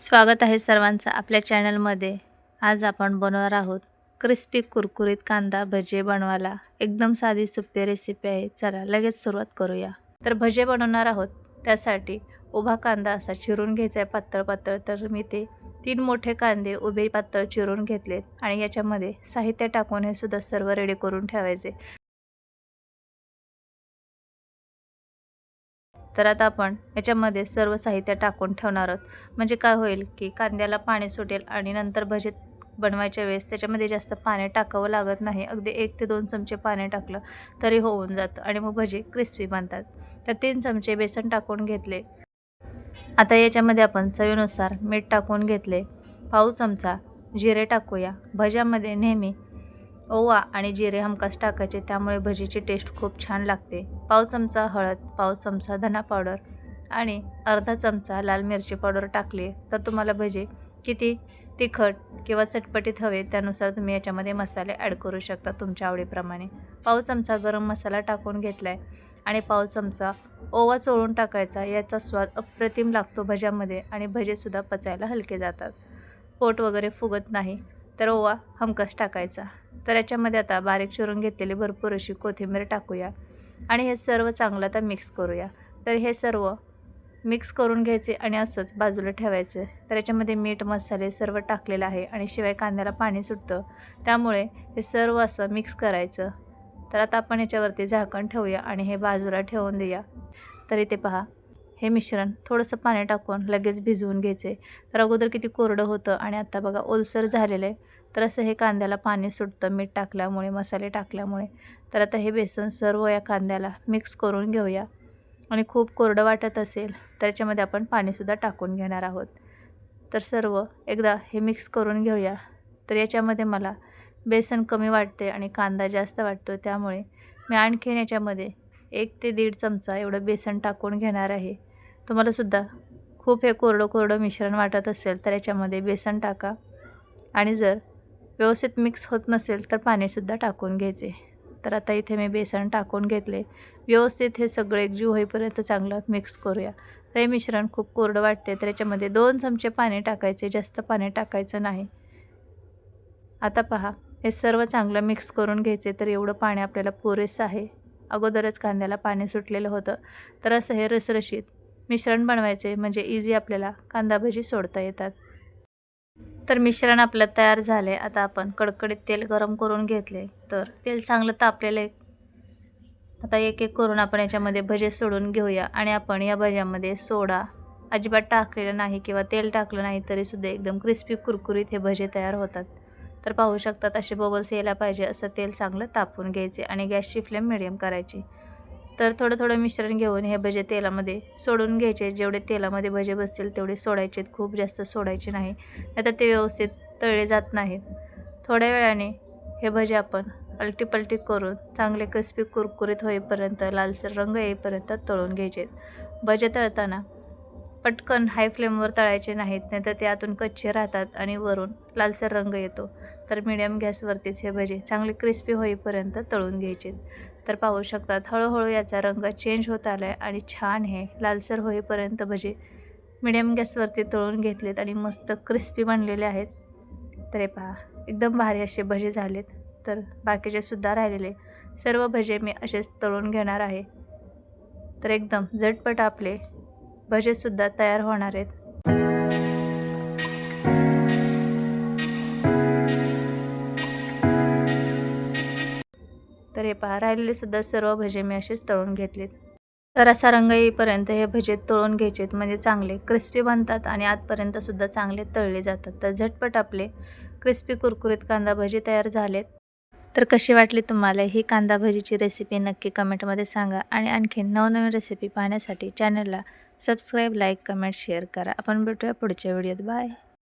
स्वागत आहे सर्वांचं आपल्या चॅनलमध्ये. आज आपण बनवणार आहोत क्रिस्पी कुरकुरीत कांदा भजे बनवायला. एकदम साधी सोपी रेसिपी आहे. चला लगेच सुरुवात करूया. तर भजे बनवणार आहोत. त्यासाठी उभा कांदा असा चिरून घ्यायचा आहे पातळ पातळ तर मी ते तीन मोठे कांदे उभे पातळ चिरून घेतलेत. आणि याच्यामध्ये साहित्य टाकून हे सुद्धा सर्व रेडी करून ठेवायचे. तर आता आपण याच्यामध्ये सर्व साहित्य टाकून ठेवणार आहोत. म्हणजे काय होईल की कांद्याला पाणी सुटेल आणि नंतर भजे बनवायच्या वेळेस त्याच्यामध्ये जास्त पाणी टाकावं लागत नाही. अगदी एक ते दोन चमचे पाणी टाकलं तरी होऊन जातं आणि मग भजे क्रिस्पी बनतात. तर तीन चमचे बेसन टाकून घेतले. आता याच्यामध्ये आपण चवीनुसार मीठ टाकून घेतले. पाऊ चमचा जिरे टाकूया. भज्यामध्ये नेहमी ओवा आणि जिरे हमखास टाकायचे त्यामुळे भजीची टेस्ट खूप छान लागते. पाव चमचा हळद पाव चमचा धना पावडर आणि अर्धा चमचा लाल मिरची पावडर टाकली तर तुम्हाला भजी किती तिखट किंवा चटपटीत हवे त्यानुसार तुम्ही याच्यामध्ये मसाले ॲड करू शकता तुमच्या आवडीप्रमाणे. पाव चमचा गरम मसाला टाकून घेतला आहे आणि पाव चमचा ओवा चोळून टाकायचा याचा स्वाद अप्रतिम लागतो भज्यामध्ये आणि भजेसुद्धा पचायला हलके जातात. पोट वगैरे फुगत नाही. तर ओवा हमकस टाकायचा. तर याच्यामध्ये आता बारीक चिरून घेतलेली भरपूर अशी कोथिंबीर टाकूया. आणि हे सर्व चांगलं आता मिक्स करूया. तर हे सर्व मिक्स करून घ्यायचे आणि असंच बाजूला ठेवायचं. तर याच्यामध्ये मीठ मसाले सर्व टाकलेलं आहे आणि शिवाय कांद्याला पाणी सुटतं. त्यामुळे हे सर्व असं मिक्स करायचं. तर आता आपण याच्यावरती झाकण ठेवूया आणि हे बाजूला ठेवून देऊया. तर इथे पहा. हे मिश्रण थोडंसं पाणी टाकून लगेच भिजवून घ्यायचे. तर अगोदर किती कोरडं होतं आणि आत्ता बघा ओलसर झालेलं आहे. तर असं हे कांद्याला पाणी सुटतं मीठ टाकल्यामुळे मसाले टाकल्यामुळे. तर आता हे बेसन सर्व या कांद्याला मिक्स करून घेऊया. आणि खूप कोरडं वाटत असेल तर याच्यामध्ये आपण पाणीसुद्धा टाकून घेणार आहोत. तर सर्व एकदा हे मिक्स करून घेऊया. तर याच्यामध्ये मला बेसन कमी वाटते आणि कांदा जास्त वाटतो त्यामुळे मी आणखीन याच्यामध्ये एक ते दीड चमचा एवढं बेसन टाकून घेणार आहे. तुम्हालासुद्धा खूप हे कोरडं कोरडं मिश्रण वाटत असेल तर याच्यामध्ये बेसन टाका. आणि जर व्यवस्थित मिक्स होत नसेल तर पाणीसुद्धा टाकून घ्यायचे. तर आता इथे मी बेसन टाकून घेतले. व्यवस्थित हे सगळे एकजीव होईपर्यंत चांगलं मिक्स करूया. तर हे मिश्रण खूप कोरडं वाटते तर याच्यामध्ये दोन चमचे पाणी टाकायचे जास्त पाणी टाकायचं नाही. आता पहा हे सर्व चांगलं मिक्स करून घ्यायचे तर एवढं पाणी आपल्याला पुरेसं आहे. अगोदरच कांद्याला पाणी सुटलेलं होतं. तर असं हे रसरशीत मिश्रण बनवायचे म्हणजे इझी आपल्याला कांदा भजी सोडता येतात. तर मिश्रण आपलं तयार झाले आता आपण कडकडीत तेल गरम करून घेतले तर तेल चांगलं तापलेलं आहे. आता एक एक करून आपण याच्यामध्ये भजे सोडून घेऊया. आणि आपण या भज्यामध्ये सोडा. अजिबात टाकलेलं नाही किंवा तेल टाकलं नाही तरीसुद्धा एकदम क्रिस्पी कुरकुरीत हे भजे तयार होतात. तर पाहू शकतात असे बबल्स यायला पाहिजे असं तेल चांगलं तापून घ्यायचे आणि गॅसची फ्लेम मिडियम करायची. तर थोडं थोडं मिश्रण घेऊन हे भजे तेलामध्ये सोडून घ्यायचे. जेवढे तेलामध्ये भजे बसतील तेवढे सोडायचे खूप जास्त सोडायचे नाही. नाहीतर ते व्यवस्थित तळले जात नाहीत. थोड्या वेळाने हे भजे आपण पलटी करून चांगले क्रिस्पी कुरकुरीत होईपर्यंत लालसर रंग येईपर्यंत तळून घ्यायचे. भजे तळताना पटकन हाय फ्लेमवर तळायचे नाहीत. नाहीतर ते आतून कच्चे राहतात आणि वरून लालसर रंग येतो. तर मिडियम गॅसवरतीच हे भजे चांगले क्रिस्पी होईपर्यंत तळून घ्यायचे तर पाहू शकतात. हळूहळू याचा रंग चेंज होत आला आहे आणि छान हे लालसर होईपर्यंत भजे मिडियम गॅसवरती तळून घेतलेत आणि मस्त क्रिस्पी बनलेले आहेत. तर हे पहा एकदम भारी असे भजे झालेत. तर बाकीचे सुद्धा राहिलेले सर्व भजे मी असेच तळून घेणार आहे. तर एकदम झटपट आपले भजेसुद्धा तयार होणार आहेत. तर हे पहा राहिलेले सुद्धा सर्व भजे मी असेच तळून घेतलेत. तर असा रंग येईपर्यंत हे भजे तळून घ्यायचेत म्हणजे चांगले क्रिस्पी बनतात आणि आतपर्यंतसुद्धा चांगले तळले जातात. तर झटपट आपले क्रिस्पी कुरकुरीत कांदा भजी तयार झालेत. तर कशी वाटली तुम्हाला ही कांदा भजीची रेसिपी नक्की कमेंटमध्ये सांगा आणि आणखी नवनवीन रेसिपी पाहण्यासाठी चॅनलला सबस्क्राईब लाईक कमेंट शेअर करा. आपण भेटूया पुढच्या व्हिडिओत. बाय!